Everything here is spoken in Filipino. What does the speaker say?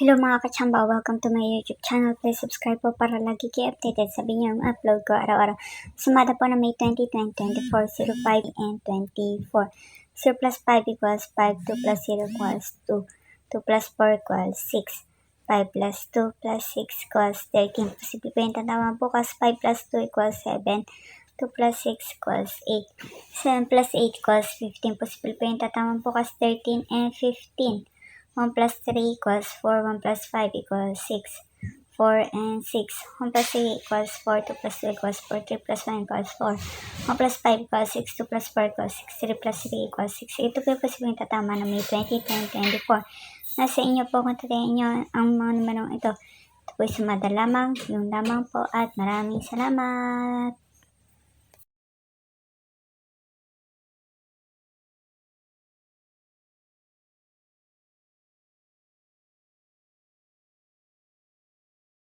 Hello mga kachamba, welcome to my YouTube channel. Please subscribe po para lagi kayo updated sa yung upload ko araw-araw. Sumada po na May 20, 2024, 05 and 24. 0 plus 5 equals 5, 2 plus 0 equals 2, 2 plus 4 equals 6, 5 plus 2 plus 6 equals 13. Posible po yung tatawang bukas, 5 plus 2 equals 7, 2 plus 6 equals 8, 7 plus 8 equals 15. Posible po yung tatawang bukas, 13 and 15. 1 plus 3 equals 4, 1 plus 5 equals 6, 4 and 6. 1 plus 3 equals 4, 2 plus 2 equals 4, 3 plus 1 equals 4. 1 plus 5 equals 6, 2 plus 4 equals 6, 3 plus 3 equals 6. Ito po yung posibleng tatama na may 20, 20, 24. Nasa inyo po kung tatayin nyo ang mga numerong ito. Ito po yung sumada lamang, yung lamang po at maraming salamat.